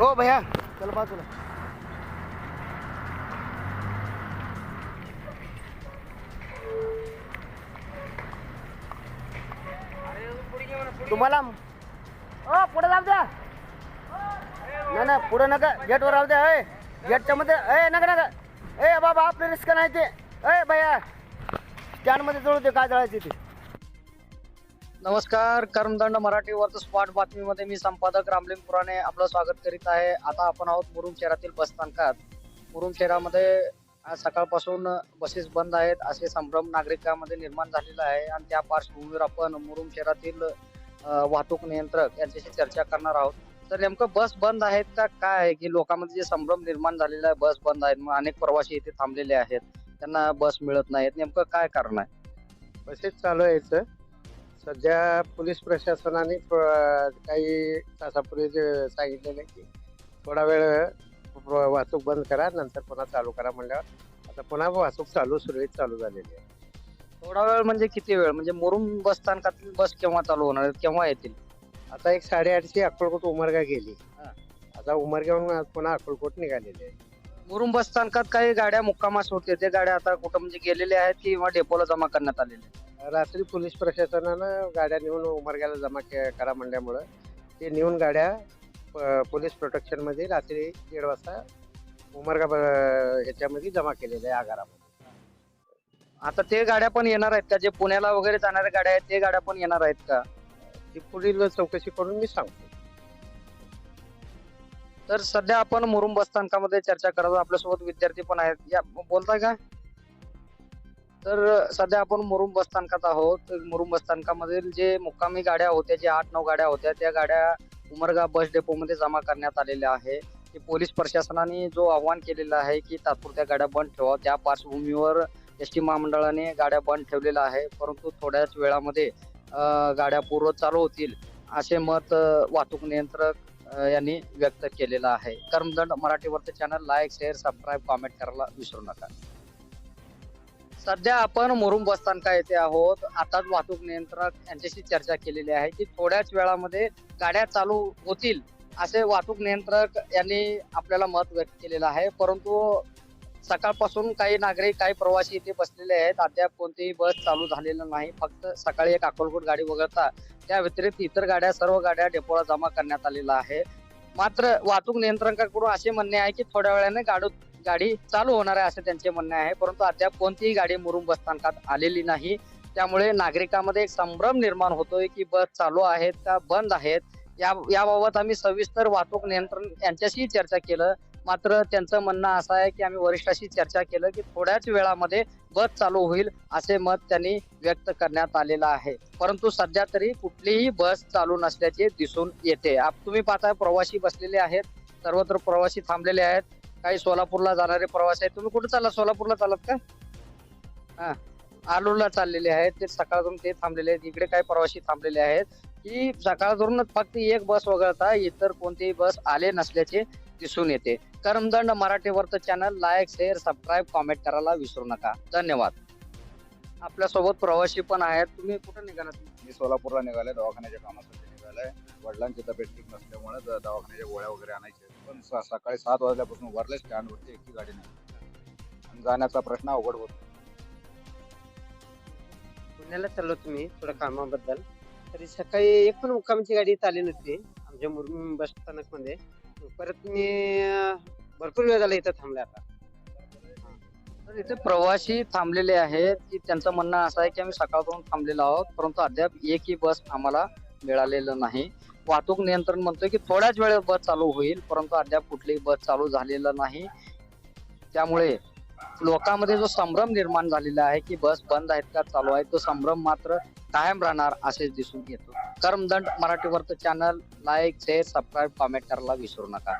ओ भैया चल बाजूला तुम्हाला ओ पुढे जाऊ द्या. नाही ना पुढे नका. गेटवर राहू द्या ए गेटच्या मध्ये ए नका नका. ए बाबा आपले रिस्क नाही ते. अय भैया. स्टँडमध्ये जळू दे काय जळायचे ते. नमस्कार कर्मदंड मराठी वर्त स्पॉट बातमीमध्ये मी संपादक रामलिंग पुराणे आपलं स्वागत करीत आहे. आता आपण आहोत मुरुम शहरातील बस स्थानकात. मुरुम शहरामध्ये आज सकाळपासून बसेस बंद आहेत असे संभ्रम नागरिकांमध्ये निर्माण झालेला आहे आणि त्या पार्श्वभूमीवर आपण मुरुम शहरातील वाहतूक नियंत्रक यांच्याशी चर्चा करणार आहोत. तर नेमकं बस बंद आहेत का काय आहे की लोकांमध्ये जे संभ्रम निर्माण झालेला आहे बस बंद आहेत मग अनेक प्रवासी इथे थांबलेले आहेत त्यांना बस मिळत नाहीत नेमकं काय कारण आहे? बसेस चालू यायचं सध्या पोलीस प्रशासनाने काही तासापूर्वी सांगितलेलं की थोडा वेळ वाहतूक बंद करा नंतर पुन्हा चालू करा म्हणल्यावर आता पुन्हा वाहतूक चालू सुरळीत चालू झालेली आहे. थोडा वेळ म्हणजे किती वेळ? म्हणजे मुरुम बस स्थानकातील बस केव्हा चालू होणार केव्हा येतील? आता एक साडेआठची अक्कलकोट उमरगा गेली. आता उमरगावून पुन्हा अक्कलकोट निघालेली आहे. मुरुम बस स्थानकात काही गाड्या मुक्कामास होते ते गाड्या आता कुठं म्हणजे गेलेल्या आहेत किंवा डेपोला जमा करण्यात आलेल्या आहेत? रात्री पोलीस प्रशासनानं गाड्या नेऊन उमरग्याला जमा के- करा म्हणल्यामुळं ते नेऊन गाड्या प- पोलीस प्रोटेक्शनमध्ये रात्री दीड वाजता उमरगा ब- ह्याच्यामध्ये जमा केलेल्या आहे आगारामध्ये. आता ते गाड्या पण येणार आहेत का? जे पुण्याला वगैरे जाणाऱ्या गाड्या आहेत ते गाड्या पण येणार आहेत का? ती पुढील चौकशी करून मी सांगतो. तर सध्या आपण मुरुम बस स्थानकामध्ये चर्चा करत आहोत. आपल्यासोबत विद्यार्थी पण आहेत. या बोलताय का? तर सध्या आपण मुरुम बस स्थानकात आहोत. मुरुम बस स्थानकामधील जे मुक्कामी गाड्या होत्या जे आठ नऊ गाड्या होत्या त्या गाड्या उमरगा बस डेपोमध्ये जमा करण्यात आलेल्या आहे. की पोलीस प्रशासनाने जो आव्हान केलेलं आहे की तात्पुरत्या गाड्या बंद ठेवा. त्या पार्श्वभूमीवर एस टी महामंडळाने गाड्या बंद ठेवलेल्या आहे परंतु थोड्याच वेळामध्ये गाड्या पूर्व चालू होतील असे मत वाहतूक नियंत्रक यांनी व्यक्त केलेलं आहे. Karmadand मराठीवरचं channel like share subscribe comment करायला विसरू नका. सध्या आपण मुरुम बस स्थानका येथे आहोत. आताच वाहतूक नियंत्रक यांच्याशी चर्चा केलेली आहे की थोड्याच वेळामध्ये गाड्या चालू होतील असे वाहतूक नियंत्रक यांनी आपल्याला मत व्यक्त केलेलं आहे. परंतु सकाळपासून काही नागरिक काही प्रवासी इथे बसलेले आहेत. अद्याप कोणतीही बस चालू झालेलं नाही. फक्त सकाळी एक अकोलकोट गाडी वगळता त्या व्यतिरिक्त इतर गाड्या सर्व गाड्या डेपोला जमा करण्यात आलेल्या आहे मात्र वाहतूक नियंत्रकाकडून असे म्हणणे आहे की थोड्या वेळाने गाडी गाडी चालू होणार आहे असं त्यांचे म्हणणे आहे. परंतु अद्याप कोणतीही गाडी मुरुम बस स्थानकात आलेली नाही. त्यामुळे नागरिकांमध्ये एक संभ्रम निर्माण होतोय की बस चालू आहेत का बंद आहेत? या याबाबत आम्ही सविस्तर वाहतूक नियंत्रण यांच्याशी चर्चा केलं. मात्र त्यांचं म्हणणं असं आहे की आम्ही वरिष्ठाशी चर्चा केलं की थोड्याच वेळामध्ये बस चालू होईल असे मत त्यांनी व्यक्त करण्यात आलेलं आहे. परंतु सध्या तरी कुठलीही बस चालू नसल्याचे दिसून येते. तुम्ही पाहता प्रवासी बसलेले आहेत. सर्वत्र प्रवासी थांबलेले आहेत. काही सोलापूरला जाणारे प्रवासी आहेत. तुम्ही कुठे चालला? सोलापूरला चालत का? हा. आलूरला चाललेले आहेत. ते सकाळपासून ते थांबलेले आहेत. इकडे काही प्रवासी थांबलेले आहेत. की सकाळपासूनच फक्त एक बस वगळता इतर कोणतीही बस आले नसल्याचे दिसून येते. Karmadand मराठीवरचं channel like share subscribe comment करायला विसरू नका. धन्यवाद. आपल्यासोबत प्रवासी पण आहेत. तुम्ही कुठे निघाला मी सोलापूरला निघाले दवाखान्याच्या कामासाठी निघालाय. वडिलांची तब्येत ठीक नसल्यामुळे दवाखान्याच्या गोळ्या वगैरे आणायच्या पण स- सकाळी सात वाजल्यापासून उभारले स्टँडवरती एकही गाडी नाही. आणि जाण्याचा प्रश्न अवघड होतो. पुण्याला चाललो तुम्ही थोड्या कामाबद्दल. तरी सकाळी एक पण मुक्कामाची गाडी इथं आली नव्हती. आमच्या मुरुम बस स्थानकमध्ये परत मी अं, भरपूर वेळ झाला इथं थांबले आता. तर इथे प्रवासी थांबलेले आहेत. की त्यांचं म्हणणं असं आहे की आम्ही सकाळपासून थांबलेलो आहोत. परंतु अद्याप एकही बस आम्हाला मिळालेलं नाही. वाहतूक नियंत्रण म्हणतोय की थोड्याच वेळेत बस चालू होईल परंतु अद्याप कुठलीही बस चालू झालेलं नाही. त्यामुळे लोकांमध्ये जो संभ्रम निर्माण झालेला आहे की बस बंद आहेत का चालू आहे तो संभ्रम मात्र कायम राहणार असे दिसून येतो. कर्मदंड मराठी वर्त channel like share subscribe comment करायला विसरू नका.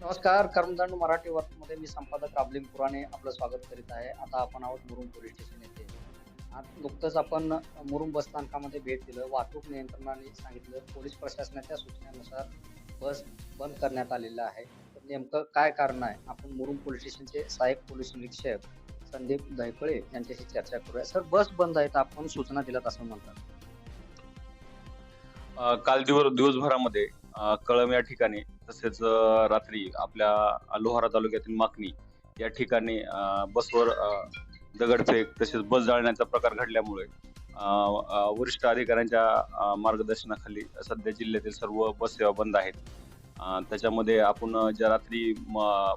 नमस्कार कर्मदंड मराठी वर्त मध्ये मी संपादक राबलिंग पुराणे आपलं स्वागत करीत आहे. आता आपण आहोत मुरुम पोलीस स्टेशन येथे नुकतंच आपण मुरुम बस स्थानकामध्ये भेट दिलं वाहतूक नियंत्रणाने सांगितलं पोलीस प्रशासनाच्या सूचनेनुसार बस बंद करण्यात आलेलं आहे. तर नेमकं काय कारण आहे? आपण मुरुम पोलीस स्टेशनचे सहाय्यक पोलीस निरीक्षक संदीप दहिपळे यांच्याशी चर्चा करूया. सर बस बंद आहेत आपण सूचना दिल्यात असं म्हणतात. काल दिवस दिवसभरामध्ये कळम या ठिकाणी तसेच रात्री आपल्या लोहारा तालुक्यातील माकणी या ठिकाणी बसवर दगडफेक तसेच बस जाळण्याचा प्रकार घडल्यामुळे वरिष्ठ अधिकाऱ्यांच्या मार्गदर्शनाखाली सध्या जिल्ह्यातील सर्व बस सेवा बंद आहेत. त्याच्यामध्ये आपण ज्या रात्री म-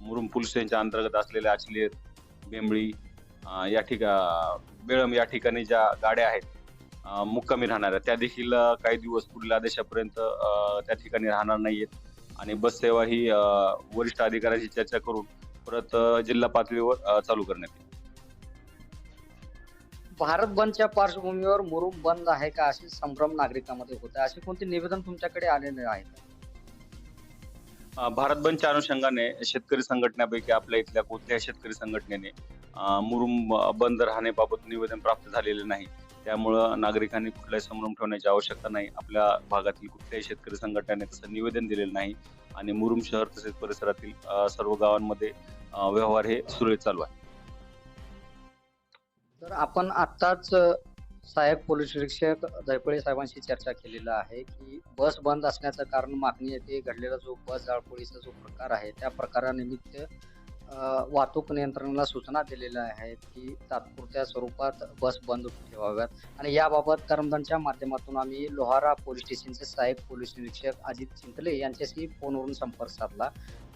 मुरुम पोलीस स्टेशनच्या अंतर्गत असलेल्या आचलेर बेंबळी या ठिका बेळम या ठिकाणी ज्या गाड्या आहेत मुक्कामी राहणाऱ्या त्या देखील काही दिवस पुढील आदेशापर्यंत त्या ठिकाणी राहणार नाहीयेत. आणि बस सेवा ही वरिष्ठ अधिकाऱ्यांशी चर्चा करून परत जिल्हा पातळीवर चालू करण्यात येईल. भारत बंदच्या पार्श्वभूमीवर मुरुम बंद आहे का असे संभ्रम नागरिकांमध्ये होत आहे? असे कोणते निवेदन तुमच्याकडे आलेले आहे भारत बंदच्या अनुषंगाने शेतकरी संघटनेपैकी आपल्या इथल्या कुठल्याही शेतकरी संघटनेने मुरुम बंद राहण्याबाबत निवेदन प्राप्त झालेले नाही. त्यामुळं नागरिकांनी कुठलाही संभ्रम ठेवण्याची आवश्यकता नाही. आपल्या भागातील कुठल्याही शेतकरी संघटनेने तसं निवेदन दिलेलं नाही आणि मुरुम शहर तसेच परिसरातील सर्व गावांमध्ये व्यवहार हे सुरळीत चालू आहे. तर आपण आत्ताच साहेब सहाय्यक पोलीस निरीक्षक जयपळे साहेबांशी चर्चा केलेला आहे की बस बंद असण्याचं कारण मागणी येथे घडलेला जो बस जाळपोळीचा जो प्रकार आहे त्या प्रकारानिमित्त वाहतूक नियंत्रणाला सूचना दिलेल्या आहेत की तात्पुरत्या स्वरूपात बस बंद ठेवाव्यात. आणि याबाबत करमदनच्या माध्यमातून आम्ही लोहारा पोलीस स्टेशनचे साहेब पोलीस निरीक्षक अजित चिंतले यांच्याशी फोनवरून संपर्क साधला.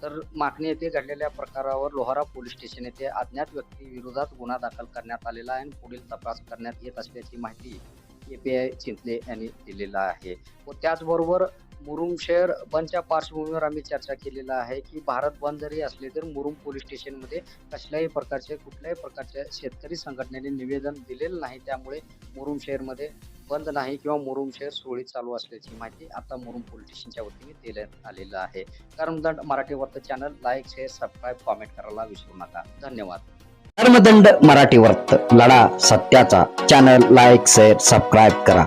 तर मागणी येथे घडलेल्या प्रकारावर लोहारा पोलीस स्टेशन येथे अज्ञात व्यक्तीविरोधात गुन्हा दाखल करण्यात आलेला आहे आणि पुढील तपास करण्यात येत असल्याची माहिती एपीआय चिंतले यांनी दिलेला आहे. व त्याचबरोबर मुरुम शहर बंदच्या पार्श्वभूमीवर आम्ही चर्चा केलेला आहे की भारत बंद जरी असले तर मुरुम पोलीस स्टेशनमध्ये कसल्याही प्रकारचे कुठल्याही प्रकारच्या शेतकरी संघटनेने निवेदन दिलेलं नाही. त्यामुळे मुरुम शहरमध्ये बंद नाही किंवा मुरुम शहर सोळी चालू असल्याची माहिती आता मुरुम पोलीस स्टेशनच्या वतीने देण्यात आलेलं आहे. कर्मदंड मराठी वर्त channel like share subscribe comment करायला विसरू नका. धन्यवाद. कर्मदंड मराठी वर्त लढा सत्याचा. चॅनल लाईक शेअर सबस्क्राईब करा.